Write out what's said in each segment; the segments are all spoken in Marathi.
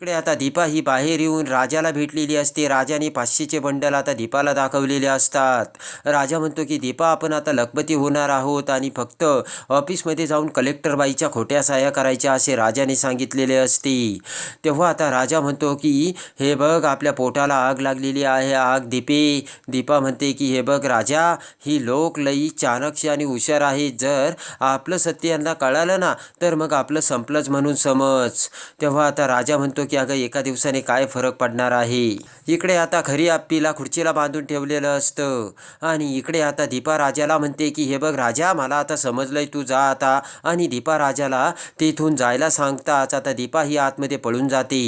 इकडे आता दीपा ही बाहेर येऊन राजाला भेटलेली असते. राजाने पाचशेचे बंडल आता दीपाला दाखवलेले असतात. राजा म्हणतो की दीपा आपण आता लखपती होणार आहोत आणि फक्त ऑफिसमध्ये जाऊन कलेक्टर बाईच्या खोट्या साह्या करायच्या असे राजाने सांगितलेले असते. तेव्हा आता राजा म्हणतो की हे बघ आपल्या पोटाला आग लागलेली आहे. आग दीपे. दीपा म्हणते की हे बघ राजा ही लोक लई चाणक्य आणि हुशार आहे जर आपलं सत्य यांना कळालं ना तर मग आपलं संपलंच म्हणून समज. तेव्हा आता राजा म्हणतो की अगं एका दिवसाने काय फरक पडणार आहे? इकडे आता खरी आप्पीला खुर्चीला बांधून ठेवलेलं असतं. आणि इकडे आता दीपा राजाला म्हणते की हे बघ राजा मला आता समजलंय तू जा आता. आणि दीपा राजाला तिथून जायला सांगताच आता दीपा ही आतमध्ये पळून जाते.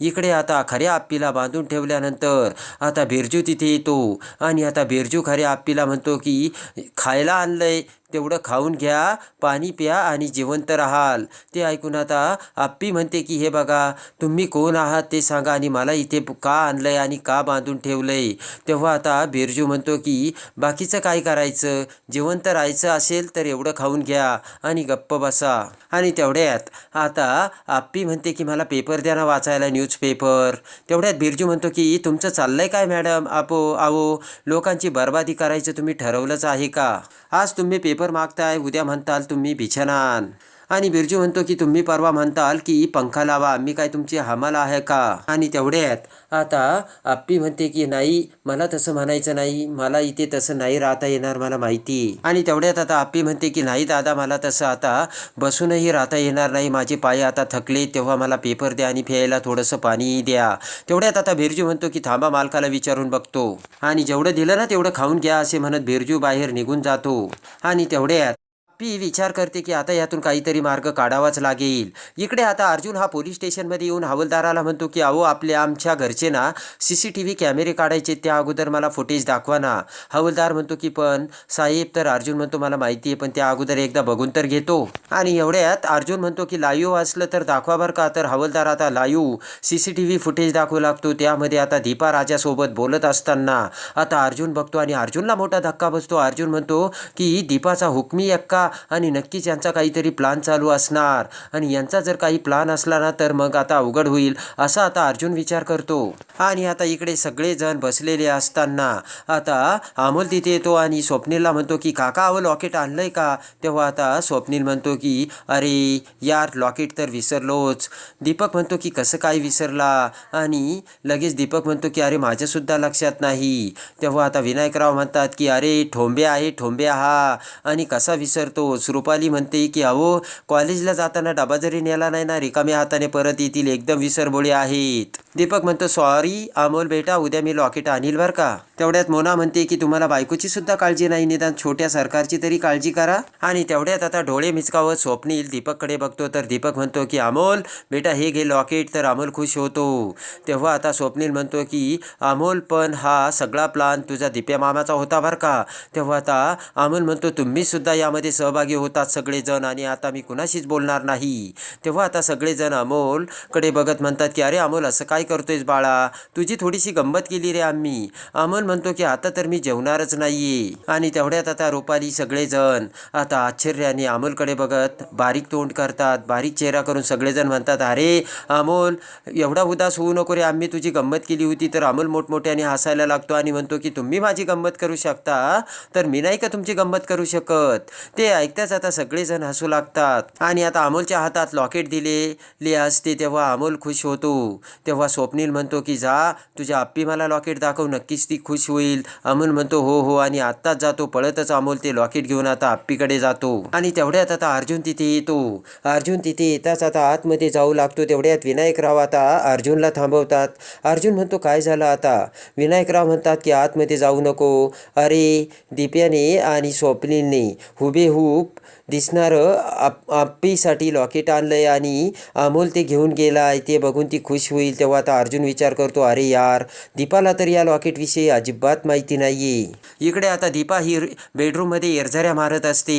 इकडे आता खऱ्या आप्पीला बांधून ठेवल्यानंतर आता बिरजू तिथे येतो. आणि आता बिरजू खऱ्या आप्पीला म्हणतो की खायला आणलंय. तेवढं खाऊन घ्या पाणी प्या आणि जिवंत राहाल. ते ऐकून आता आप्पी म्हणते की हे बघा तुम्ही कोण आहात ते सांगा आणि मला इथे का आणलं आहे आणि का बांधून ठेवलं आहे तेव्हा आता बिरजू म्हणतो की बाकीचं काय करायचं? जिवंत राहायचं असेल तर एवढं खाऊन घ्या आणि गप्प बसा. आणि तेवढ्यात आता आप्पी म्हणते की मला पेपर द्या ना वाचायला न्यूजपेपर तेवढ्यात बिरजू म्हणतो की तुमचं चाललं आहे काय मॅडम? आपो आवो लोकांची बर्बादी करायचं तुम्ही ठरवलंच आहे का? आज तुम्ही पेपर मागताय उद्या म्हणताल तुम्ही भिछनान आणि बिरजू म्हणतो की तुम्ही परवा म्हणताल की पंखा लावा. मी काय तुमची हमाला आहे का? आणि तेवढ्यात आता आप्पी म्हणते की नाही मला तसं म्हणायचं नाही. मला इथे तसं नाही राहता येणार मला माहिती. आणि तेवढ्यात आता आप्पी म्हणते की नाही दादा मला तसं आता बसूनही राहता येणार नाही. माझे पाय आता थकले. तेव्हा मला पेपर द्या आणि प्यायला थोडंसं पाणी द्या. तेवढ्यात आता बिरजू म्हणतो की थांबा मालकाला विचारून बघतो. आणि जेवढं दिलं ना तेवढं खाऊन घ्या असे म्हणत बिरजू बाहेर निघून जातो. आणि तेवढ्यात पी विचार करते की आता यातून काहीतरी मार्ग काढावाच लागेल. इकडे आता अर्जुन हा पोलीस स्टेशनमध्ये येऊन हवालदाराला म्हणतो की अहो आपल्या आमच्या घरचे ना सी सी टी व्ही कॅमेरे काढायचे त्या अगोदर मला फुटेज दाखवा ना. हवालदार म्हणतो की पण साहेब तर अर्जुन म्हणतो मला माहिती आहे पण त्या अगोदर एकदा बघून तर घेतो. आणि एवढ्यात अर्जुन म्हणतो की लाईव्ह असलं तर दाखवा बरं का. तर हवालदार आता live C C T V footage दाखवू लागतो. त्यामध्ये आता दीपा राजासोबत बोलत असताना आता अर्जुन बघतो आणि अर्जुनला मोठा धक्का बसतो. अर्जुन म्हणतो की दीपाचा हुकमी एक्का आणि नक्कीच यांचा काहीतरी प्लान चालू असणार. आणि यांचा जर काही प्लान असला ना तर मग आता अवघड होईल असा आता अर्जुन विचार करतो. आणि आता इकडे सगळेजण बसलेले असताना आता अमोल तिथे येतो आणि स्वप्नीलला म्हणतो की काका अहो लॉकेट आणलंय का? तेव्हा आता स्वप्नील म्हणतो की अरे यार लॉकेट तर विसरलोच. दीपक म्हणतो की कसं काय विसरला? आणि लगेच दीपक म्हणतो की अरे माझ्यासुद्धा लक्षात नाही. तेव्हा आता विनायकराव म्हणतात की अरे ठोंबे आहे ठोंबे हा. आणि कसा विसरतो? विसरतोस रुपाली म्हणते की अहो कॉलेजला जाताना डबा जरी नेला नाही ना रिकाम्या हाताने परत येतील. एकदम विसरबोळे आहेत. दीपक म्हणतो सॉरी अमोल बेटा उद्या मी लॉकेट आणील बरं का? तेवढ्यात मोना म्हणते की तुम्हाला बायकोची सुद्धा काळजी नाही निदान छोट्या सरकारची तरी काळजी करा. आणि तेवढ्यात आता डोळे मिचकावत स्वप्नील दीपककडे बघतो. तर दीपक म्हणतो की अमोल बेटा हे घे लॉकेट तर अमोल खुश होतो. तेव्हा आता स्वप्नील म्हणतो की अमोल पण हा सगळा प्लान तुझा दिप्या मामाचा होता बरं का? तेव्हा आता अमोल म्हणतो तुम्ही सुद्धा यामध्ये सहभागी होतात सगळेजण आणि आता मी कुणाशीच बोलणार नाही. तेव्हा आता सगळेजण अमोलकडे बघत म्हणतात की अरे अमोल असं काय करतोयस बाळा. तुझी थोडीशी गंमत केली रे आम्ही. अमोल म्हणतो की आता तर मी जेवणारच नाहीये. आणि तेवढ्यात आता रुपाली सगळेजण आता आश्चर्याने अमोलकडे बघत बारीक तोंड करतात बारीक चेहरा करून सगळेजण म्हणतात अरे अमोल एवढा उदास होऊ नको रे आम्ही तुझी गंमत केली होती तर अमोल मोठमोठ्याने हसायला लागतो आणि म्हणतो की तुम्ही माझी गंमत करू शकता? तर मी नाही का तुमची गंमत करू शकत? ते ऐकताच आता सगळेजण हसू लागतात. आणि आता अमोलच्या हातात लॉकेट दिलेले असते तेव्हा अमोल खुश होतो. तेव्हा स्वप्नील म्हणतो की जा तुझ्या आप्पी मला लॉकेट दाखव नक्कीच ती खुश होईल. अमोल म्हणतो हो हो आणि आत्ताच जातो पळतच अमोल ते लॉकेट घेऊन आता आप्पीकडे जातो. आणि तेवढ्यात आता अर्जुन तिथे येतो. अर्जुन तिथे येताच आता आतमध्ये जाऊ लागतो तेवढ्यात विनायकराव आता अर्जुनला थांबवतात. अर्जुन म्हणतो काय झालं आता? विनायकराव म्हणतात की आतमध्ये जाऊ नको. अरे दिप्याने आणि स्वप्नीलने हुबेहूब दिसणारं आप आप्पीसाठी लॉकेट आणलंय आणि अमोल ते घेऊन गेला आहे ते बघून ती खुश होईल तेव्हा आता अर्जुन विचार करतो अरे यार दीपाला तर या लॉकेटविषयी अजिबात माहिती नाही इकडे आता दीपा ही बेडरूममध्ये एरझऱ्या मारत असते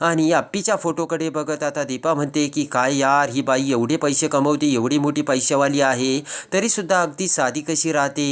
आणि अप्पीच्या फोटोकडे बघत आता दीपा म्हणते की काय यार ही बाई एवढे पैसे कमवते एवढी मोठी पैशावाली आहे तरीसुद्धा अगदी साधी कशी राहते?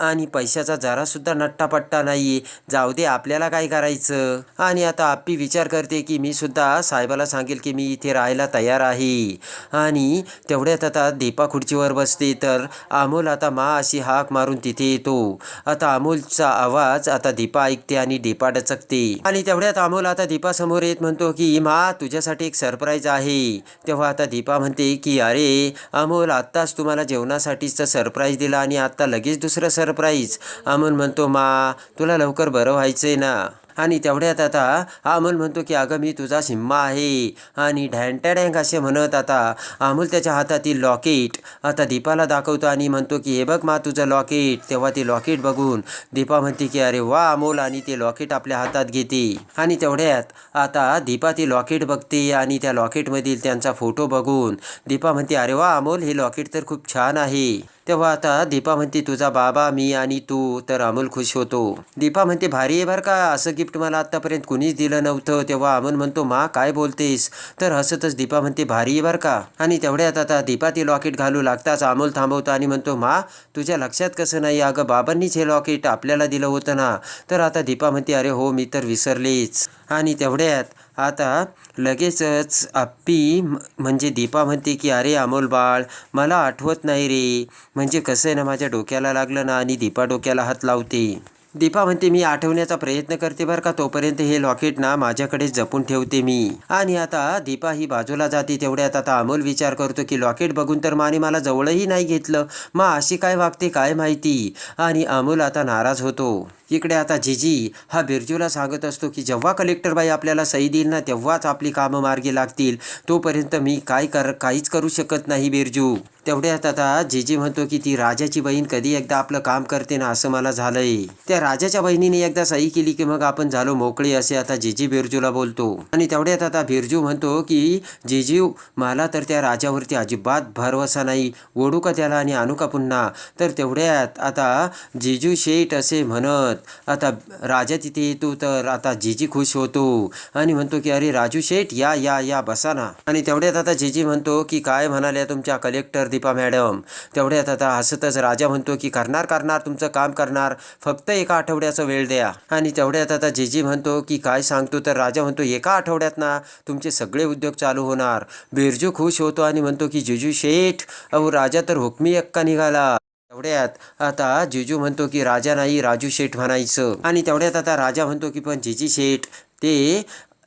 आणि पैशाचा जरासुद्धा नट्टापट्टा नाही जाऊ दे आपल्याला काय करायचं? आणि आता आप्पी विचार करते की मी सुद्धा साहेबाला सांगेल की मी इथे राहायला तयार आहे. आणि तेवढ्यात आता दीपा खुर्चीवर बसते तर तर अमोल आता मा अशी हाक मारून तिथे येतो. आता अमोलचा आवाज आता दीपा ऐकते आणि दीपा डचकते. आणि तेवढ्यात अमोल आता दीपासमोर येत म्हणतो की मा तुझ्यासाठी एक सरप्राईज आहे. तेव्हा आता दीपा म्हणते की अरे अमोल आत्ताच तुम्हाला जेवणासाठीच सरप्राईज दिला आणि आत्ता लगेच दुसरं सरप्राईज. अमोल म्हणतो मा तुला लवकर बरं व्हायचंय ना. आणि तेवढ्यात आता अमोल म्हणतो की अगं मी तुझा सिम्मा आहे. आणि ढँटॅडँग असे म्हणत आता अमोल त्याच्या हातातील लॉकेट आता दीपाला दाखवतो आणि म्हणतो की हे बघ मा तुझं लॉकेट. तेव्हा ते लॉकेट बघून दीपा म्हणते की अरे वा अमोल. आणि ते लॉकेट आपल्या हातात घेते. आणि तेवढ्यात आता दीपा ती लॉकेट बघते आणि त्या लॉकेटमधील त्यांचा फोटो बघून दीपा म्हणते अरे वा अमोल हे लॉकेट तर खूप छान आहे. तेव्हा आता दीपा म्हणते तुझा बाबा मी आणि तू. तर अमोल खुश होतो. दीपा म्हणते भारी आहे बरं का असं गिफ्ट मला आत्तापर्यंत कुणीच दिलं नव्हतं. तेव्हा अमोल म्हणतो मा काय बोलतेस? तर हसतच दीपा म्हणते भारी आहे बरं का. आणि तेवढ्यात आता दीपा ते लॉकेट घालू लागताच अमोल थांबवतो आणि म्हणतो मा तुझ्या लक्षात कसं नाही? अगं बाबांनीच हे लॉकेट आपल्याला दिलं होतं ना. तर आता दीपा म्हणते अरे हो मी तर विसरलेच. आणि तेवढ्यात आता लगेचच आप्पी म्हणजे दीपा म्हणते की अरे अमोल बाळ मला आठवत नाही रे. म्हणजे कसं आहे ना माझ्या डोक्याला लागलं ना आणि दीपा डोक्याला हात लावते. दीपा म्हणते मी आठवण्याचा प्रयत्न करते बरं का तोपर्यंत हे लॉकेट ना माझ्याकडे जपून ठेवते मी. आणि आता दीपा ही बाजूला जाते तेवढ्यात आता अमोल विचार करतो की लॉकेट बघून तर माने मला जवळही नाही घेतलं. मग अशी काय वागते काय माहिती? आणि अमोल आता नाराज होतो. इकडे आता जिजी हा बिरजूला सांगत असतो की जेव्हा कलेक्टरबाई आपल्याला सही देईल ना तेव्हाच आपली कामं मार्गी लागतील. तोपर्यंत मी काय कर काहीच करू शकत नाही बिरजू. तेवढ्यात आता जिजी म्हणतो की ती राजाची बहीण कधी एकदा आपलं काम करते ना असं मला झालंय. त्या राजाच्या बहिणीने एकदा सही केली की मग आपण झालो मोकळी असे आता जिजी बिरजूला बोलतो. आणि तेवढ्यात आता बिरजू म्हणतो की जिजू मला तर त्या राजावरती अजिबात भरवसा नाही. ओढू का त्याला आणि आणू का पुन्हा? तर तेवढ्यात आता जिजू शेठ असे म्हणत आता राजा तिथे येतो तर आता जीजी खुश होतो आणि म्हणतो की अरे राजू शेठ या या या बसा ना. आणि तेवढ्यात आता जीजी म्हणतो की काय म्हणाल्या तुमच्या कलेक्टर दीपा मॅडम तेवढ्यात आता हसतच राजा म्हणतो की करणार करणार तुमचं काम करणार. फक्त एका आठवड्याचा वेळ द्या. आणि तेवढ्यात आता जीजी म्हणतो की काय सांगतो? तर राजा म्हणतो एका आठवड्यात ना तुमचे सगळे उद्योग चालू होणार. बिरजू खुश होतो आणि म्हणतो की जिजू शेठ अहो राजा तर हुकमी एक्का निघाला. तेवढ्यात आता जिजू म्हणतो की राजा नाही राजू शेठ म्हणायचं. आणि तेवढ्यात आता राजा म्हणतो की पण जिजी शेठ ते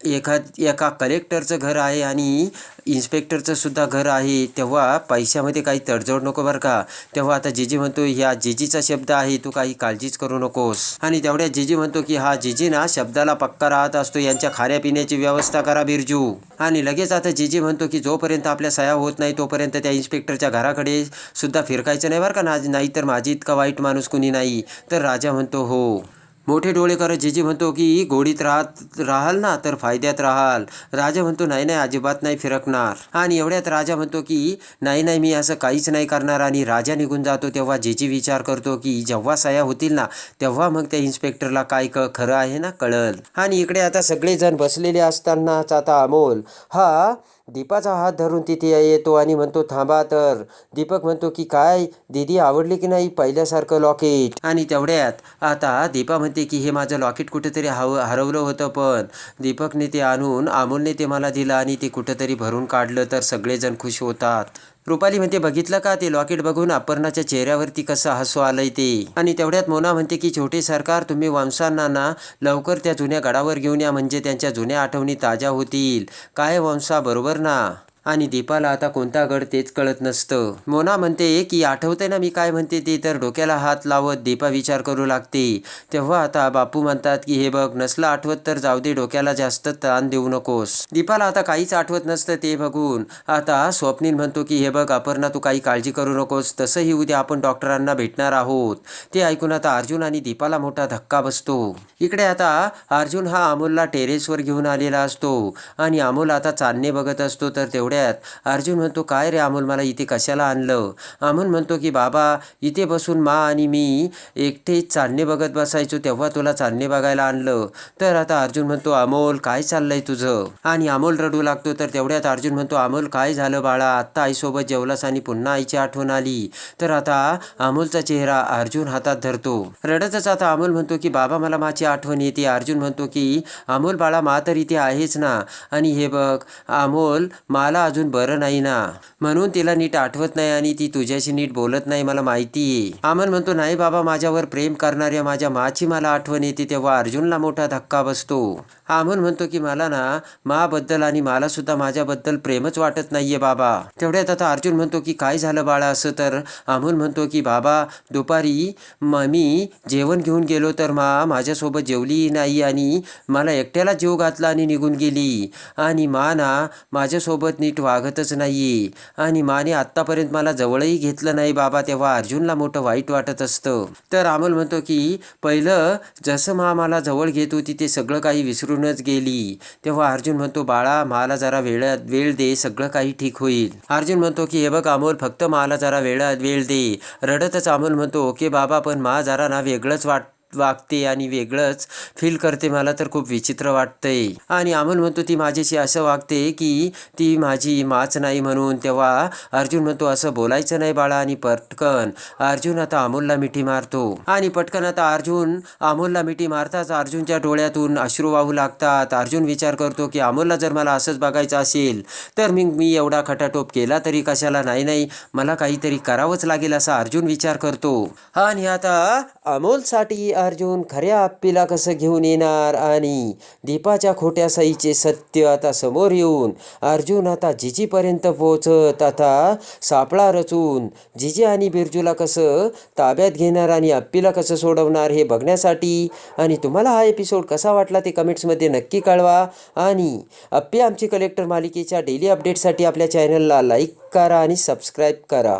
एखाद एका कलेक्टरचं घर आहे आणि इन्स्पेक्टरचं सुद्धा घर आहे तेव्हा पैशामध्ये काही तडजोड नको बरं का? तेव्हा आता जेजी म्हणतो ह्या जिजीचा शब्द आहे तू काही काळजीच करू नकोस. आणि तेवढ्या जेजी म्हणतो की हा जेजी ना शब्दाला पक्का राहत असतो यांच्या खाण्यापिण्याची व्यवस्था करा बिरजू. आणि लगेच आता जिजी म्हणतो की जोपर्यंत आपल्या सह्या होत नाही तोपर्यंत त्या इन्स्पेक्टरच्या घराकडे सुद्धा फिरकायचं नाही बरं का? ना नाहीतर माझी इतका वाईट माणूस कुणी नाही. तर राजा म्हणतो हो. मोठे डोळे करत जिजी म्हणतो की गोडीत राहत राहाल ना तर फायद्यात राहाल. राजा म्हणतो नाही नाही अजिबात नाही फिरकणार. आणि एवढ्यात राजा म्हणतो की नाही नाही मी असं काहीच नाही करणार. आणि राजा निघून जातो. तेव्हा जिजी विचार करतो की जेव्हा सह्या होतील ना तेव्हा मग त्या इन्स्पेक्टरला काय क खरं आहे ना कळल. आणि इकडे आता सगळेजण बसलेले असतानाच आता अमोल हा दीपाचा हात धरून तिथे येतो आणि म्हणतो थांबा तर. दीपक म्हणतो की काय? दीदी आवडली की नाही पहिल्यासारखं लॉकेट? आणि तेवढ्यात आता दीपा म्हणते की हे माझं लॉकेट कुठेतरी हव हरवलं होतं पण. दीपकने ते आणून अमोलने ते मला दिलं आणि ते कुठंतरी भरून काढलं तर सगळेजण खुश होतात. रुपाली म्हणते बघितलं का ते लॉकेट बघून अपर्णाच्या चेहऱ्यावरती कसं हसू आलंय ते? आणि तेवढ्यात मोना म्हणते की छोटे सरकार तुम्ही वंशांना ना लवकर त्या जुन्या गडावर घेऊन या म्हणजे त्यांच्या जुन्या आठवणी ताज्या होतील. काय वंशा? बरोबर ना. आणि दीपाला आता कोणता गड तेच कळत नसतं. मोना म्हणते की आठवते ना मी काय म्हणते ते तर डोक्याला हात लावत दीपा विचार करू लागते. तेव्हा आता बापू म्हणतात की हे बघ नसलं आठवत तर जाऊ दे डोक्याला जास्त ताण देऊ नकोस. दीपाला आता काहीच आठवत नसतं ते बघून. आता स्वप्नील म्हणतो की हे बघ अपर्णा तू काही काळजी करू नकोस. तसंही उद्या आपण डॉक्टरांना भेटणार आहोत. ते ऐकून आता अर्जुन आणि दीपाला मोठा धक्का बसतो. इकडे आता अर्जुन हा अमोलला टेरेसवर घेऊन आलेला असतो. आणि अमोल आता चांदणे बघत असतो तर तेवढं तेवढ्यात अर्जुन म्हणतो काय रे अमोल मला इथे कशाला आणलं? अमोल म्हणतो की बाबा इथे बसून मा आणि मी एकटेच चांदणे बघत बसायचो तेव्हा तुला चांदणे बघायला आणलं. तर आता अर्जुन म्हणतो अमोल काय चाललंय तुझं? आणि अमोल रडू लागतो. तर तेवढ्यात अर्जुन म्हणतो अमोल काय झालं बाळा? आत्ता आईसोबत जेवलास आणि पुन्हा आईची आठवण आली. तर आता अमोलचा चेहरा अर्जुन हातात धरतो. रडतच आता अमोल म्हणतो की बाबा मला माझी आठवण येते. अर्जुन म्हणतो की अमोल बाळा मा तर इथे आहेच ना. आणि हे बघ अमोल मला जुन भएर नाइना म्हणून तिला नीट आठवत नाही आणि ती तुझ्याशी नीट बोलत नाही मला माहिती आहे. आमन म्हणतो नाही बाबा माझ्यावर प्रेम करणाऱ्या माझ्या माची मला आठवण येते तेव्हा अर्जुनला मोठा धक्का बसतो. आमन म्हणतो की मला ना माबद्दल आणि मला सुद्धा माझ्याबद्दल प्रेमच वाटत नाहीये बाबा. तेवढ्यात आता अर्जुन म्हणतो की काय झालं बाळा असं? तर आमन म्हणतो की बाबा दुपारी मी जेवण घेऊन गेलो तर मा माझ्यासोबत जेवली नाही आणि मला एकट्याला जीव घातला आणि निघून गेली. आणि मा ना माझ्यासोबत नीट वागतच नाही आणि माने आत्तापर्यंत मला जवळही घेतलं नाही बाबा तेव्हा अर्जुनला मोठं वाईट वाटत असतं. तर अमोल म्हणतो की पहिलं जसं मा मला जवळ घेत होती ते सगळं काही विसरूनच गेली. तेव्हा अर्जुन म्हणतो बाळा मला जरा वेळ वेळ दे सगळं काही ठीक होईल. अर्जुन म्हणतो की हे बघ अमोल फक्त मला जरा वेळ वेळ दे. रडतच अमोल म्हणतो ओके बाबा पण मा जरा ना वेगळंच वाट वागते आणि वेगळंच फील करते मला तर खूप विचित्र वाटतंय. आणि अमोल म्हणतो ती माझ्याशी असं वागते की ती माझी माच नाही म्हणून. तेव्हा अर्जुन म्हणतो असं बोलायचं नाही बाळा आणि पटकन. अर्जुन आता अमोलला मिठी मारतो. आणि पटकन आता अर्जुन अमोलला मिठी मारताच अर्जुनच्या डोळ्यातून अश्रू वाहू लागतात. अर्जुन विचार करतो की अमोलला जर मला असंच बघायचं असेल तर मी मी एवढा खटाटोप केला तरी कशाला? नाही नाही मला काहीतरी करावंच लागेल असा अर्जुन विचार करतो. आणि आता अमोलसाठी अर्जुन खऱ्या आप्पीला कसं घेऊन येणार? आणि दीपाच्या खोट्या सईचे सत्य आता समोर येऊन अर्जुन आता जिजीपर्यंत पोहोचत. आता सापळा रचून जिजी आणि बिरजूला कसं ताब्यात घेणार आणि अप्पीला कसं सोडवणार हे बघण्यासाठी? आणि तुम्हाला हा एपिसोड कसा वाटला ते कमेंट्समध्ये नक्की कळवा. आणि अप्पी आमची कलेक्टर मालिकेच्या डेली अपडेटसाठी आपल्या चॅनलला लाईक करा आणि सबस्क्राईब करा.